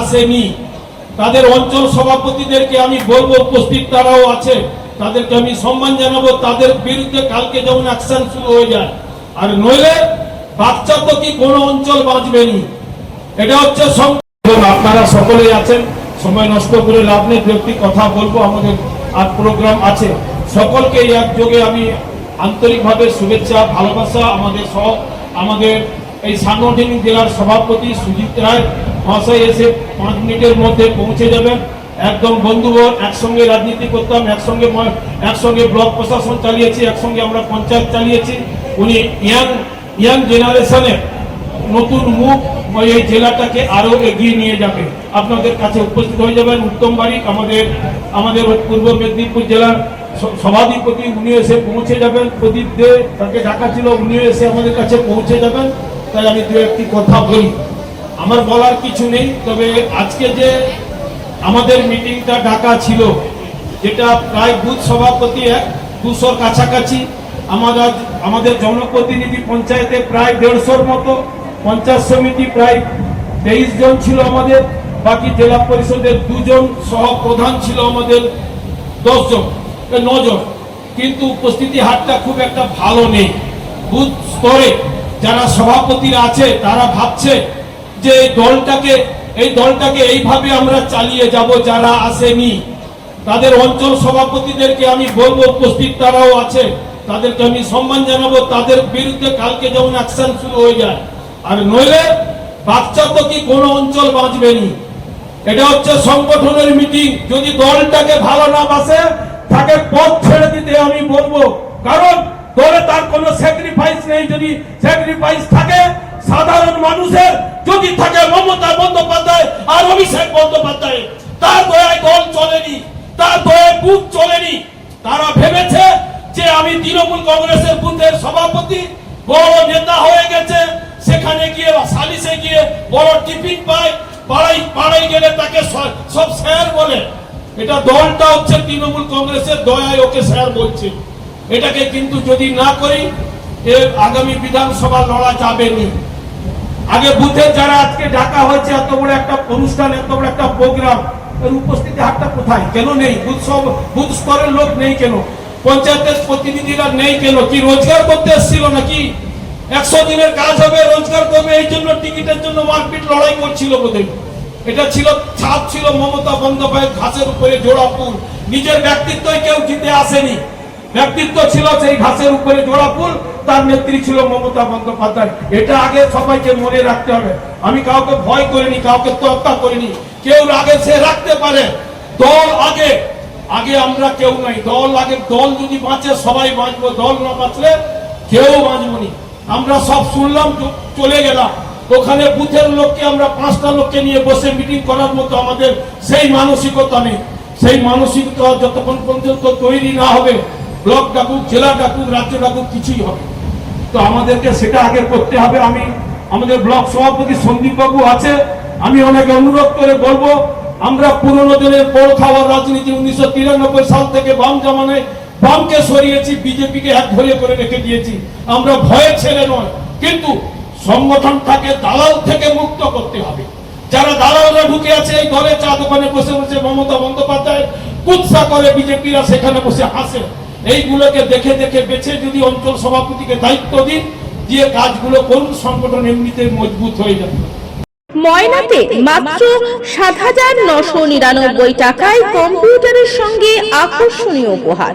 আসেনি। তাদের অঞ্চল সভাপতিদেরকে আমি বলব, উপস্থিত তারাও আছে, তাদেরকে আমি সম্মান জানাব, তাদের বিরুদ্ধে কালকে যেমন অ্যাকশন শুরু হয়ে যায়। আর নইলে বাচ্চা তো কি কোনো অঞ্চল বাঁচবেনি এটা হচ্ছে আপনারা সকলেই আছেন, সময় নষ্ট করে লাভ নেই একটি কথা বলব, আমাদের আর প্রোগ্রাম আছে। সকলকে একযোগে আমি আন্তরিকভাবে শুভেচ্ছা, ভালোবাসা, আমাদের সহ আমাদের এই সাংগঠনিক জেলার সভাপতি সুজিত রায় মহাশয় এসে পাঁচ মিনিটের মধ্যে পৌঁছে যাবেন। একদম বন্ধুবর একসঙ্গে রাজনীতি করতাম, একসঙ্গে একসঙ্গে ব্লক প্রশাসন চালিয়েছি, একসঙ্গে আমরা পঞ্চায়েত চালিয়েছি। উনি ইয়াং ইয়াং জেনারেশনের নতুন মুখ এই জেলাটাকে আরও এগিয়ে নিয়ে যাবে। আপনাদের কাছে উপস্থিত হয়ে যাবেন উত্তম বারিক, আমাদের আমাদের পূর্ব মেদিনীপুর জেলার সভাধিপতি, উনি এসে পৌঁছে যাবেন। প্রদীপ দে, তাকে ডাকা ছিল, উনিও এসে আমাদের কাছে পৌঁছে যাবেন। তাই আমি দু একটি কথা বলি। আমার বলার কিছু নেই, তবে আজকে যে আমাদের মিটিংটা ডাকা ছিল, যেটা প্রায় বুথ সভাপতি এক, দুশোর কাছাকাছি আমাদের আমাদের জনপ্রতিনিধি পঞ্চায়েতে প্রায় দেড়শোর মতো পঞ্চায়েত সমিতি প্রায় তেইশ জন ছিল আমাদের, বাকি জেলা পরিষদের দুজন সহ প্রধান ছিল আমাদের দশজন নজন কিন্তু উপস্থিতি হারটা খুব একটা ভালো নেই। বুথ স্তরে যারা সভাপতিরা আছে, তারা ভাবছে যে এই দলটাকে এই দলটাকে এইভাবে আমরা চালিয়ে যাব যারা আসেনি। তাদের অঞ্চল সভাপতিদেরকে আমি বলব, উপস্থিত তারাও আছে, তাদেরকে আমি সম্মান জানাব, তাদের বিরুদ্ধে কালকে যেমন অ্যাকশন শুরু হয়ে যায়। আর নইলে বাচ্চা তো কি কোনো অঞ্চল বাঁচবেনি এটা হচ্ছে সংগঠনের মিটিং যদি দলটাকে ভালো না বাসে, তাকে পথ ছেড়ে দিতে আমি বলব। কারণ দলে তার কোনো স্যাক্রিফাইস নেই। যদি স্যাক্রিফাইস থাকে, সাধারণ মানুষের যদি থাকে মমতা বন্দ্যোপাধ্যায় আর অভিষেক বন্দ্যোপাধ্যায় তার দয়ায় দল চলেনি, তার দয়ায় বুথ চলেনি। তারা ভেবেছে যে আমি তৃণমূল কংগ্রেসের বুথের সভাপতি, বড় নেতা হয়ে গেছে, সেখানে গিয়ে বা সালিশে গিয়ে বড় টিফিন পায় পাড়াই পাড়াই গেলে তাকে সব স্যার বলে। এটা দলটা হচ্ছে তৃণমূল কংগ্রেসের দয়ায় ওকে স্যার বলছে। এটাকে কিন্তু যদি না করি এর আগামী বিধানসভা লড়া যাবে না। আগে বুথে যারা আজকে ডাকা হয়েছে, এত বড় একটা অনুষ্ঠান, এত বড় একটা প্রোগ্রাম এর উপস্থিতি হারটা কোথায়? কেন নেই? বুথ সব, বুথ স্তরের লোক নেই কেন? পঞ্চায়েতের প্রতিনিধিরা নেই কেন? কি রোজগার করতে এসেছিল নাকি? একশো দিনের কাজ হবে, রোজগার করবে, এই জন্য টিকিটের জন্য মারপিট লড়াই করছিল বোধহয়। এটা ছিল, ছাপ ছিল মমতা বন্দ্যোপাধ্যায়ের ঘাসের উপরে জোড়াপুর নিজের ব্যক্তিত্বই কেউ জিতে আসেনি। ব্যক্তিত্ব ছিল সেই ঘাসের উপরে জোড়া ফুল তার নেত্রী ছিল মমতা বন্দ্যোপাধ্যায়। এটা আগে সবাইকে মনে রাখতে হবে। আমি কাউকে ভয় করিনি, কাউকে তোয়াক্কা করিনি। কেউ আগে সে রাখতে পারে। দল আগে। আগে আমরা কেউ নাই। দল আগে। দল যদি বাঁচে, সবাই বাঁচবো। দল না বাঁচলে কেউ বাঁচবো নি। আমরা সব শুনলাম চলে গেলাম। ওখানে বুথের লোককে আমরা পাঁচটা লোককে নিয়ে বসে মিটিং করার মতো আমাদের সেই মানসিকতা নেই। সেই মানসিকতা যতক্ষণ পর্যন্ত তৈরি না হবে, ব্লক ডাকুক, জেলা ডাকুক, রাজ্য ডাকুক, কিছুই হবে তো আমাদেরকে সেটা আগে করতে হবে। আমি, আমাদের ব্লক সভাপতি সন্দীপ বাবু আছে। আমি অনেক অনুরোধ করে বলব, আমরা পুরনো দিনের বড় খাওয়ার রাজনীতি উনিশশো তিরানব্বই সাল থেকে বাম জামানায় বামকে সরিয়েছি, বিজেপিকে এক ধরে করে রেখে দিয়েছি। আমরা ভয়ে ছেলে নয়, কিন্তু সংগঠনটাকে দালাল থেকে মুক্ত করতে হবে। যারা দালালরা ঢুকে আছে, এই দলে চা দোকানে বসে বসে মমতা বন্দ্যোপাধ্যায় কুৎসা করে বিজেপিরা সেখানে বসে হাসে। এইগুলোকে দেখে দেখে বেছে যদি অঞ্চল সভাপতিকে দায়িত্ব দিন যে কাজগুলো করুন, সংগঠন এমনিতে মজবুত হয়ে যাবে। ময়নাতে মাত্র সাত হাজার নশো নিরানব্বই টাকায় কম্পিউটারের সঙ্গে আকর্ষণীয় উপহার।